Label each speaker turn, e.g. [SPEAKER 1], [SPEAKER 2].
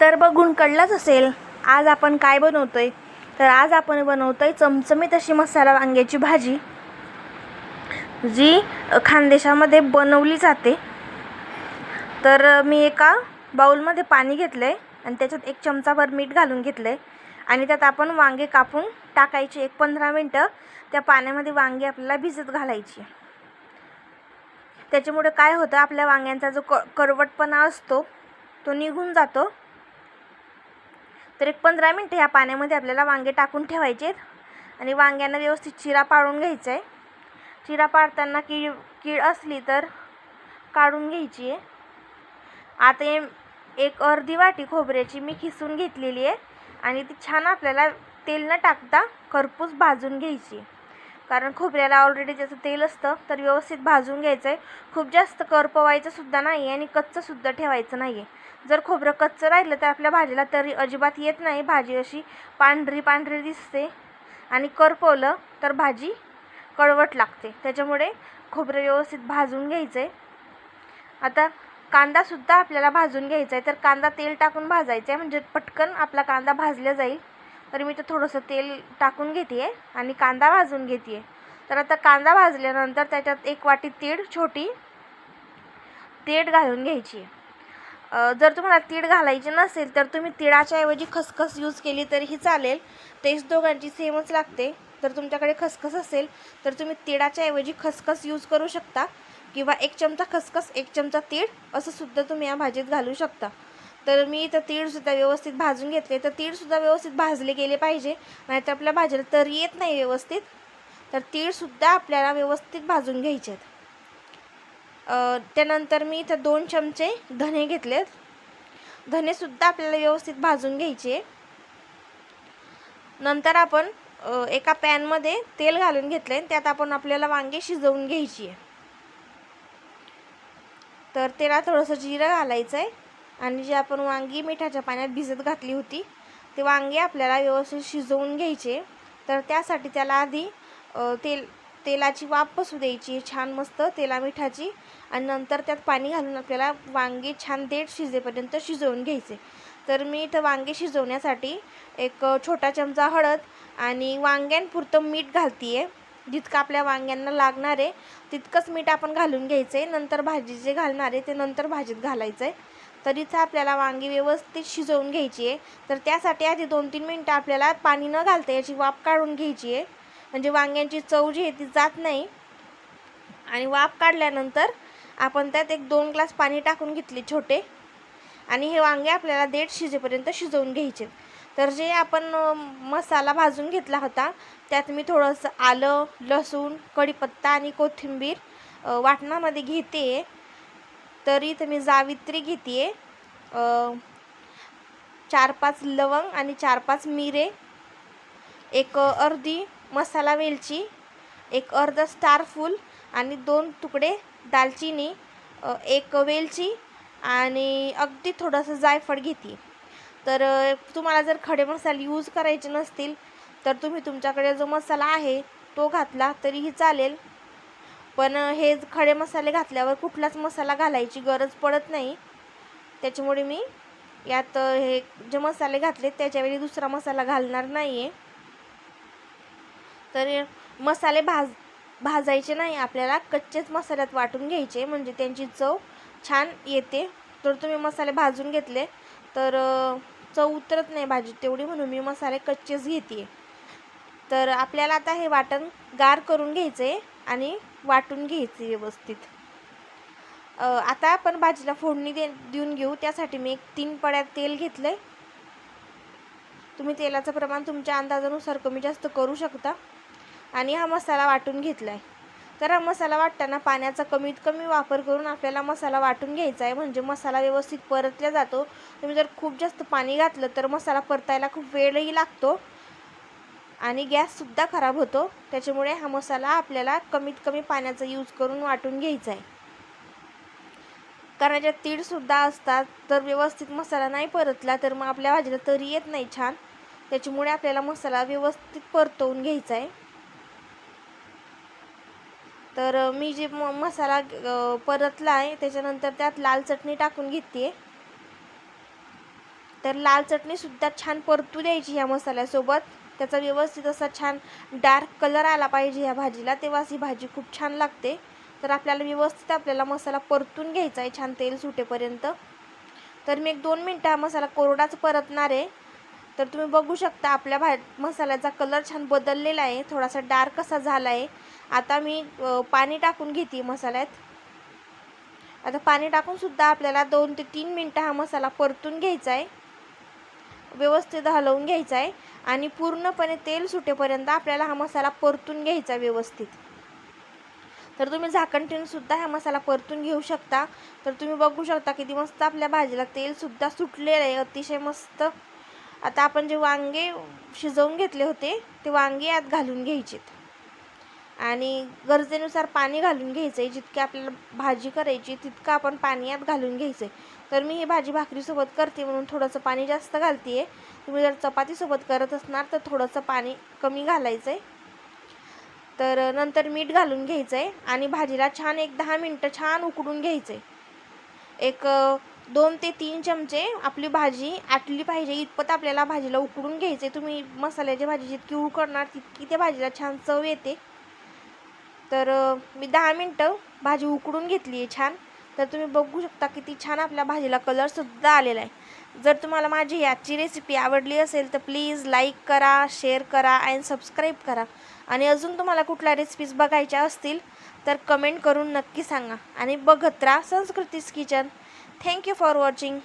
[SPEAKER 1] तर बघून कळलंच असेल आज आपण काय बनवतो आहे तर आज आपण बनवतो आहे चमचमीत अशी मसाला वांग्याची भाजी जी खानदेशामध्ये बनवली जाते. तर मी एका बाऊलमध्ये पाणी घेतलं आहे आणि त्याच्यात एक चमचाभर मीठ घालून घेतलं आहे आणि त्यात आपण वांगे कापून टाकायचे एक पंधरा मिनटं. त्या पाण्यामध्ये वांगे आपल्याला भिजत घालायची. त्याच्यामुळे काय होतं आपल्या वांग्यांचा जो क करवटपणा असतो तो निघून जातो. तर एक पंधरा मिनटं ह्या पाण्यामध्ये आपल्याला वांगे टाकून ठेवायचे आणि वांग्यांना व्यवस्थित चिरा पाडून घ्यायचा आहे. चिरा पाडताना कीड कीड असली तर काढून घ्यायची आहे. आता हे एक अर्धी वाटी खोबऱ्याची मी खिसून घेतलेली आहे. आणि ती छान आपल्याला तेल न टाकता खरपूस भाजून घ्यायची कारण खोबऱ्याला ऑलरेडी त्याचं तेल असतं तर व्यवस्थित भाजून घ्यायचं आहे खूप जास्त करपवायचंसुद्धा नाही आहे आणि कच्चंसुद्धा ठेवायचं नाही आहे जर खोबरं कच्चं राहिलं तर आपल्या भाजीला तरी अजिबात येत नाही. भाजी अशी पांढरी पांढरी दिसते आणि करपवलं तर भाजी कडवट लागते. त्याच्यामुळे खोबरं व्यवस्थित भाजून घ्यायचं आहे आता कांदासुद्धा आपल्याला भाजून घ्यायचा आहे तर कांदा तेल टाकून भाजायचा आहे म्हणजे पटकन आपला कांदा भाजला जाईल. तर मी ते थोडंसं तेल टाकून घेते आहे आणि कांदा भाजून घेते आहे तर आता कांदा भाजल्यानंतर त्याच्यात एक वाटी तीळ छोटी तीड घालून घ्यायची. आहे जर तुम्हाला तीळ घालायची नसेल तर तुम्ही तिळाच्या ऐवजी खसखस यूज केली तरीही चालेल. टेस्ट दोघांची सेमच लागते. जर तुमच्याकडे खसखस असेल तर तुम्ही तिळाच्या ऐवजी खसखस यूज करू शकता. किंवा एक चमचा खसखस एक चमचा तीळ असं सुद्धा तुम्ही या भाजीत घालू शकता. तर मी इथं तीळसुद्धा व्यवस्थित भाजून घेतले. तर तीळसुद्धा व्यवस्थित भाजले गेले पाहिजे. नाहीतर आपल्या भाजीला तरी येत नाही व्यवस्थित. तर तीळसुद्धा आपल्याला व्यवस्थित भाजून घ्यायचे आहेत. त्यानंतर मी इथं दोन चमचे धने घेतलेत धनेसुद्धा आपल्याला व्यवस्थित भाजून घ्यायचे नंतर आपण एका पॅनमध्ये तेल घालून घेतले त्यात आपण आपल्याला वांगे शिजवून घ्यायची आहे तर तेला थोडंसं जिरं घालायचं आहे आणि जे आपण वांगी मिठाच्या पाण्यात भिजत घातली होती ते वांगे आपल्याला व्यवस्थित शिजवून घ्यायचे. तर त्यासाठी त्याला आधी तेल तेलाची वाफ बसू द्यायची छान मस्त तेला मिठाची. आणि नंतर त्यात पाणी घालून आपल्याला वांगे छान देठ शिजेपर्यंत शिजवून घ्यायचे. तर मी इथं वांगे शिजवण्यासाठी एक छोटा चमचा हळद आणि वांग्यांपुरतं मीठ घालते आहे जितकं आपल्या वांग्यांना लागणार आहे तितकंच मीठ आपण घालून घ्यायचं आहे नंतर भाजी जे घालणार आहे ते नंतर भाजीत घालायचं आहे तरीच आपल्याला वांगी व्यवस्थित शिजवून घ्यायची आहे. तर त्यासाठी आधी दोन तीन मिनटं आपल्याला पाणी न घालता याची वाफ काढून घ्यायची आहे. म्हणजे वांग्यांची चव जी आहे ती जात नाही. आणि वाफ काढल्यानंतर आपण त्यात एक दोन ग्लास पाणी टाकून घेतले छोटे. आणि हे वांगे आपल्याला देठ शिजेपर्यंत शिजवून घ्यायचे. तर जे आपण मसाला भाजून घेतला होता त्यात मी थोडंसं आलं लसूण कढीपत्ता आणि कोथिंबीर वाटणामध्ये घेते. तर इथं मी जावित्री घेते आहे चार पाच लवंग आणि चार पाच मिरे एक अर्धी मसाला वेलची एक अर्ध स्टार फूल आणि दोन तुकडे दालचिनी एक वेलची आणि अगदी थोडंसं जायफळ घेते तर तुम्हाला जर खडे मसाले यूज करायचे नसतील तर तुम्ही तुमच्याकडे जो मसाला आहे तो घातला तरीही चालेल. पण हे खडे मसाले घातल्यावर कुठलाच मसाला घालायची गरज पडत नाही. त्याच्यामुळे मी यात हे जे मसाले घातले त्याच्यावेळी दुसरा मसाला घालणार नाही आहे तर मसाले भाज भाजायचे नाही आपल्याला कच्चेच मसाल्यात वाटून घ्यायचे म्हणजे त्यांची चव छान येते. तर तुम्ही मसाले भाजून घेतले तर चव उतरत नाही भाजी तेवढी म्हणून मी मसाले कच्चेच घेते तर आपल्याला आता हे वाटण गार करून घ्यायचं आहे आणि वाटून घ्यायची व्यवस्थित. आता आपण भाजीला फोडणी दे देऊन घेऊ. त्यासाठी मी एक तीन पड्यात तेल घेतलं आहे तुम्ही तेलाचं प्रमाण तुमच्या अंदाजानुसार कमी जास्त करू शकता. आणि हा मसाला वाटून घेतला आहे तर हा मसाला वाटताना पाण्याचा कमीत कमी वापर करून आपल्याला मसाला वाटून घ्यायचा आहे. म्हणजे मसाला व्यवस्थित परतला जातो. तुम्ही जर खूप जास्त पाणी घातलं तर मसाला परतायला खूप वेळही लागतो. आणि गॅससुद्धा खराब होतो. त्याच्यामुळे हा मसाला आपल्याला कमीत कमी पाण्याचा यूज करून वाटून घ्यायचा आहे. कारण याच्यात तीळसुद्धा असतात. तर व्यवस्थित मसाला नाही परतला तर मग आपल्या भाजीला तरी येत नाही छान. त्याच्यामुळे आपल्याला मसाला व्यवस्थित परतवून घ्यायचा आहे. तर मी जे म मसाला परतला आहे त्याच्यानंतर त्यात लाल चटणी टाकून घेते तर लाल चटणीसुद्धा छान परतू द्यायची ह्या मसाल्यासोबत. त्याचा व्यवस्थित असा छान डार्क कलर आला पाहिजे ह्या भाजीला. तेव्हाच ही भाजी खूप छान लागते. तर आपल्याला व्यवस्थित आपल्याला मसाला परतून घ्यायचा आहे छान तेल सुटेपर्यंत. तर मी एक दोन मिनटं हा मसाला कोरडाच परतणार आहे. तर तुम्ही बघू शकता आपल्या भा मसाल्याचा कलर छान बदललेला आहे. थोडासा डार्क असा झाला आहे आता मी पाणी टाकून घेते मसाल्यात. आता पाणी टाकूनसुद्धा आपल्याला दोन ते तीन मिनटं हा मसाला परतून घ्यायचा आहे. व्यवस्थित हलवून घ्यायचा आहे. आणि पूर्णपणे तेल सुटेपर्यंत आपल्याला हा मसाला परतून घ्यायचा व्यवस्थित. तर तुम्ही झाकणटीनसुद्धा हा मसाला परतून घेऊ शकता. तर तुम्ही बघू शकता किती मस्त आपल्या भाजीला तेलसुद्धा सुटलेलं आहे. अतिशय मस्त. आता आपण जे वांगे शिजवून घेतले होते ते वांगे यात घालून घ्यायचेत. आणि गरजेनुसार पाणी घालून घ्यायचं आहे जितकी आपल्याला भाजी करायची तितकं आपण पाणी यात घालून घ्यायचं आहे तर मी ही भाजी भाकरीसोबत करते म्हणून थोडंसं पाणी जास्त घालते आहे तुम्ही जर चपातीसोबत करत असणार तर थोडंसं पाणी कमी घालायचं आहे तर नंतर मीठ घालून घ्यायचं आहे आणि भाजीला छान एक दहा मिनटं छान उकडून घ्यायचं आहे एक दोन ते तीन चमचे आपली भाजी आटली पाहिजे इतपत आपल्याला भाजीला उकडून घ्यायचे तुम्ही मसाल्याची भाजी जितकी उकडणार तितकी त्या भाजीला छान चव येते. तर मी दहा मिनटं भाजी उकडून घेतली आहे छान. तर तुम्ही बघू शकता किती छान आपल्या भाजीला कलरसुद्धा आलेला आहे. जर तुम्हाला माझी याची रेसिपी आवडली असेल तर प्लीज लाईक करा शेअर करा अँड सबस्क्राईब करा. आणि अजून तुम्हाला कुठल्या रेसिपीज बघायच्या असतील तर कमेंट करून नक्की सांगा. आणि बघत राहा Sanskruti's kitchen thank you for watching